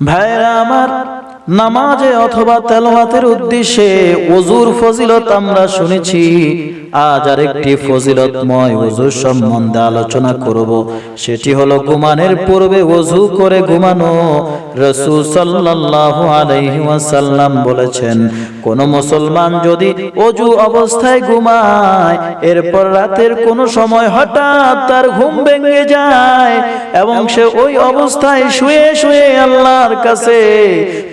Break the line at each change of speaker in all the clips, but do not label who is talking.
ভাইরা আমার নামাজে অথবা তেলাওয়াতের উদ্দেশ্যে ওজুর ফজিলত আমরা শুনেছি। আজ আরেকটি ফজিলতময় ওজুর সম্বন্ধে আলোচনা করব। সেটি হলো ঘুমানের পূর্বে ওজু করে ঘুমানো। রসুল সাল্লাল্লাহু আলাইহি বলেছেন, কোন মুসলমান যদি অজু অবস্থায় ঘুমায়, এরপর রাতের কোন সময় হঠাৎ তার ঘুম ভেঙে যায় এবং সে ওই অবস্থায় শুয়ে শুয়ে আল্লাহর কাছে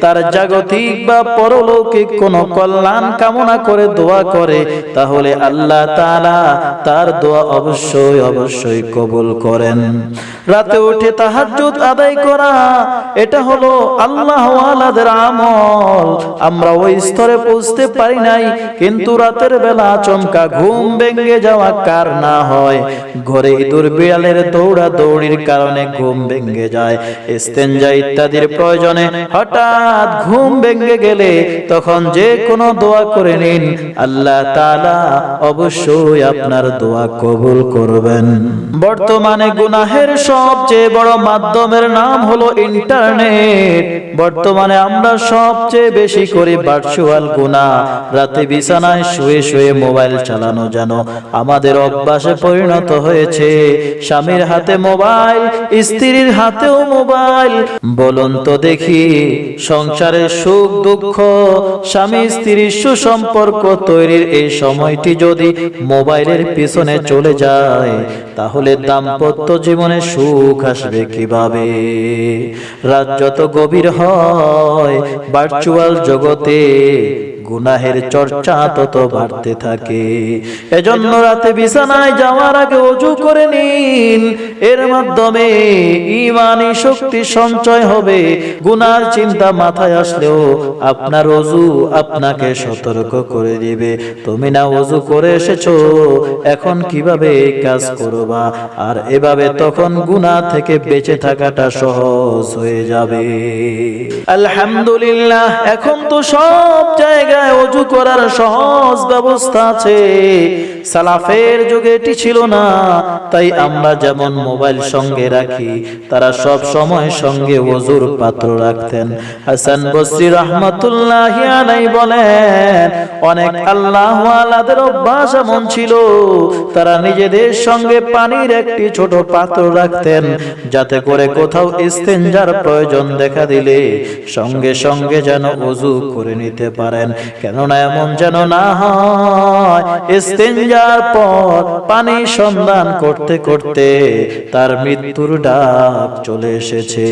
তার জাগতিক বা পরলৌকিক কোন কল্যাণ কামনা করে দোয়া করে, তাহলে আল্লাহ তাআলা তার দোয়া অবশ্যই অবশ্যই কবুল করেন। রাতে উঠে তাহাজ্জুদ আদায় করা, এটা হলো আল্লাহ আমল। আমরা ওই স্তরে পৌঁছতে পারি নাই, কিন্তু রাতের বেলা চমকা ঘুম ভেঙে যাওয়া কার না হয়। ঘরে ইঁদুর বিড়ালের দৌড়া দৌড়ির কারণে ঘুম ভেঙে যায়। ইস্তেঞ্জা ইত্যাদির প্রয়োজনে হঠাৎ ঘুম ভেঙে গেলে তখন যে কোনো দোয়া করে নিন। আল্লাহ তাআলা অবশ্যই আপনার দোয়া কবুল করবেন। বর্তমানে গুনাহের সবচেয়ে বড় মাধ্যমের নাম হলো ইন্টারনেট। বর্তমানে আমরা সবচেয়ে বেশি করি ভার্চুয়াল গুনাহ। রাতে বিছানায় শুয়ে শুয়ে মোবাইল চালানো যেন আমাদের অভ্যাসে পরিণত হয়েছে। স্বামীর হাতে মোবাইল, স্ত্রীর হাতেও মোবাইল। বলুন তো দেখি সংসারের সুখ, দুঃখ, স্বামী, স্ত্রীর সুসম্পর্ক তৈরির এই সময়টি যদি মোবাইলের পিছনে চলে যায়, তাহলে দাম্পত্য জীবনে সুখ আসবে কীভাবে? রাত যত গভীর হয় ভার্চুয়াল জগতে গুনাহের চর্চা তত বাড়তে থাকে। এজন্য রাতে বিছানায় যাওয়ার আগে অজু করে নিন। এর মাধ্যমে ইমানি শক্তি সঞ্চয় হবে। গুনার চিন্তা মাথায় আসলেও আপনার অজু আপনাকে সতর্ক করে দিবে। তুমি না অজু করে এসেছ, এখন কীভাবে কাজ করবা? আর এভাবে তখন গুনাহ থেকে বেঁচে থাকাটা সহজ হয়ে যাবে। আলহামদুলিল্লাহ, এখন তো সব জায়গায় অজু করার সহজ ব্যবস্থা আছে। সালাফের যুগে এটি ছিল না। তাই আমরা যেমন মোবাইল সঙ্গে রাখি, তারা সব সময় সঙ্গে অজুর পাত্র রাখতেন। হাসান বসরি রহমতুল্লাহ বলেন, অনেক আল্লাহ আলাদের অভ্যাস এমন ছিল, তারা নিজেদের সঙ্গে পানির একটি ছোট পাত্র রাখতেন, যাতে করে কোথাও ইস্তেঞ্জার প্রয়োজন দেখা দিলে সঙ্গে সঙ্গে যেন অজু করে নিতে পারেন। কেননা এমন যেন না হয়। ইস্তেঞ্জার পর পানি সন্ধান করতে করতে তার মৃত্যুর ডাক চলে এসেছে।